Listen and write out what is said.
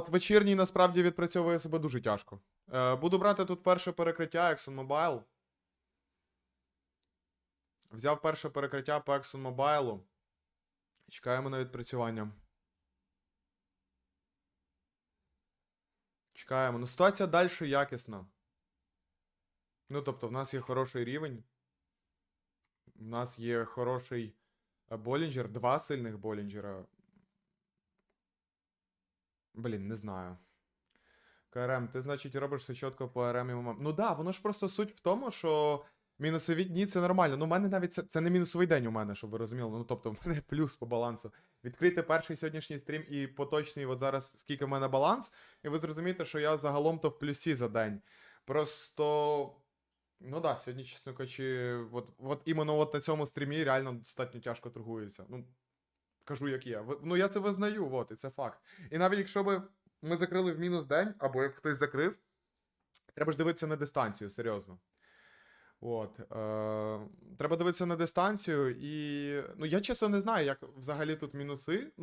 От вечірній насправді відпрацьовує себе дуже тяжко. Е, буду брати тут перше перекриття ExxonMobil. Взяв перше перекриття по ExxonMobil. Чекаємо на відпрацювання. Чекаємо. Ну, ситуація далі якісна. Ну, тобто, в нас є хороший рівень. У нас є хороший е, Болінджер, два сильних Болінджера. Блін, не знаю. КРМ, ти, значить, робиш все чітко по РМ і ММ. Ну да, воно ж просто суть в тому, що мінусові дні це нормально. Ну, у мене навіть це, це не мінусовий день у мене, щоб ви розуміли. Ну, тобто, в мене плюс по балансу. Відкрити перший сьогоднішній стрім і поточний, от зараз скільки в мене баланс, і ви зрозумієте, що я загалом то в плюсі за день. Просто. Ну да, сьогодні, чесно кажучи, от, от іменно от на цьому стрімі реально достатньо тяжко торгується. Ну, кажу, як є. Ну, я це визнаю, от, і це факт. І навіть якщо би ми закрили в мінус день, або як хтось закрив, треба ж дивитися на дистанцію, серйозно. От, е, треба дивитися на дистанцію, і ну я чесно не знаю, як взагалі тут мінуси.